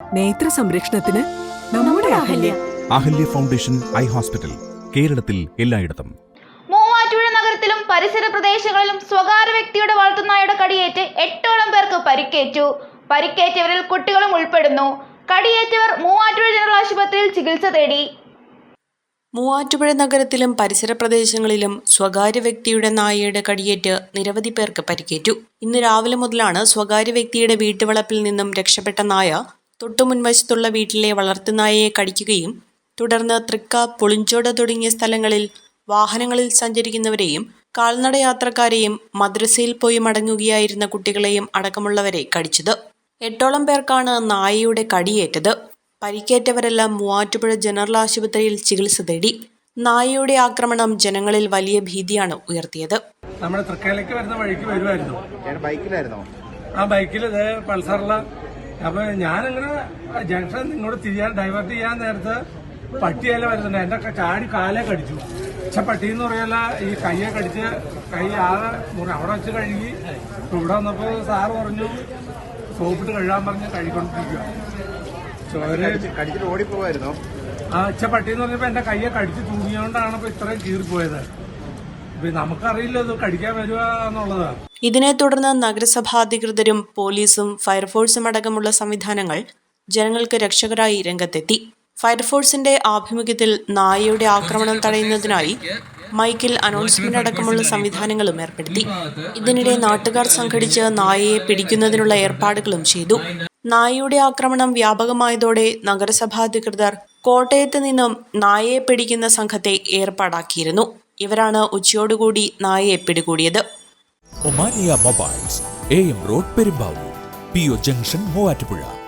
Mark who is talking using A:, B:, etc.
A: നേത്ര സംരക്ഷണത്തിന് നമ്മുടെ Ahalya.
B: Ahalya Foundation Eye Hospital കേരളത്തിൽ എല്ലായിടത്തും.
C: മൂവാറ്റുപുഴ നഗരത്തിലും പരിസര പ്രദേശങ്ങളിലും സ്വകാര്യ വ്യക്തിയുടെ വളർത്തുനായുടെ കടിയേറ്റ് എട്ടോളം പേർക്ക് പരിക്കേറ്റു. പരിക്കേറ്റവരിൽ കുട്ടികളും ഉൾപ്പെടുന്നു. കടിയേറ്റവർ മൂവാറ്റുപുഴ ജനറൽ ആശുപത്രിയിൽ ചികിത്സ തേടി.
D: മൂവാറ്റുപുഴ നഗരത്തിലും പരിസര പ്രദേശങ്ങളിലും സ്വകാര്യ വ്യക്തിയുടെ നായയുടെ കടിയേറ്റ് നിരവധി പേർക്ക് പരിക്കേറ്റു. ഇന്ന് രാവിലെ മുതലാണ് സ്വകാര്യ വ്യക്തിയുടെ വീട്ടുവളപ്പിൽ നിന്നും രക്ഷപ്പെട്ട നായ തൊട്ടുമുൻവശത്തുള്ള വീട്ടിലെ വളർത്തുനായയെ കടിക്കുകയും തുടർന്ന് തൃക്ക പുളിഞ്ചോട് തുടങ്ങിയ സ്ഥലങ്ങളിൽ വാഹനങ്ങളിൽ സഞ്ചരിക്കുന്നവരെയും കാൽനട യാത്രക്കാരെയും മദ്രസയിൽ പോയി മടങ്ങുകയായിരുന്ന കുട്ടികളെയും അടക്കമുള്ളവരെ കടിച്ചത്. എട്ടോളം പേർക്കാണ് നായയുടെ കടിയേറ്റത്. പരിക്കേറ്റവരെല്ലാം മൂവാറ്റുപുഴ ജനറൽ ആശുപത്രിയിൽ ചികിത്സ തേടി. നായയുടെ ആക്രമണം ജനങ്ങളിൽ വലിയ ഭീതിയാണ് ഉയർത്തിയത്.
E: നമ്മുടെ തൃക്കയിലേക്ക് വരുന്ന വഴിക്ക് വരുമായിരുന്നു
F: ബൈക്കിലായിരുന്നു ബൈക്കിലായിരുന്നോ?
E: ആ ബൈക്കിൽ ഇത് പൾസറില അപ്പൊ ഞാനങ്ങനെ ജംഗ്ഷൻ ഇങ്ങോട്ട് തിരിയാൻ ഡൈവേർട്ട് ചെയ്യാൻ നേരത്തെ പട്ടിയല്ല വരുന്നുണ്ട്. എന്റെ ചാടി കാലേ കടിച്ചു പക്ഷെ പട്ടി എന്ന് പറയല്ല ഈ കയ്യെ കടിച്ച് കൈ ആകെ മുറി അവിടെ വെച്ച് കഴുകി. ഇവിടെ വന്നപ്പോ സാറ് പറഞ്ഞു സോപ്പിട്ട് കഴുകാൻ പറഞ്ഞ് കഴുകിക്കൊണ്ടിരിക്കുക ചോര
F: ഓടിപ്പോവായിരുന്നോ?
E: ആ പട്ടി എന്ന് പറഞ്ഞപ്പോ എന്റെ കയ്യെ കടിച്ച് തൂങ്ങിയോണ്ടാണ് ഇപ്പൊ ഇത്രയും കീറിപ്പോയത്. നമുക്കറിയില്ല
D: ഇതിനെ തുടർന്ന് നഗരസഭാ അധികൃതരും പോലീസും ഫയർഫോഴ്സും അടക്കമുള്ള സംവിധാനങ്ങൾ ജനങ്ങൾക്ക് രക്ഷകരായി രംഗത്തെത്തി. ഫയർഫോഴ്സിന്റെ ആഭിമുഖ്യത്തിൽ നായയുടെ ആക്രമണം തടയുന്നതിനായി മൈക്കിൽ അനൗൺസ്മെന്റ് അടക്കമുള്ള സംവിധാനങ്ങളും ഏർപ്പെടുത്തി. ഇതിനിടെ നാട്ടുകാർ സംഘടിച്ച് നായയെ പിടിക്കുന്നതിനുള്ള ഏർപ്പാടുകളും ചെയ്തു. നായയുടെ ആക്രമണം വ്യാപകമായതോടെ നഗരസഭാധികൃതർ കോട്ടയത്ത് നിന്നും നായയെ പിടിക്കുന്ന സംഘത്തെ ഏർപ്പാടാക്കിയിരുന്നു. ഇവരാണ് ഉച്ചയോടുകൂടി നായയെ പിടികൂടിയത്.
G: Omania mobiles A M road Perumbavoor P O junction Muvattupuzha.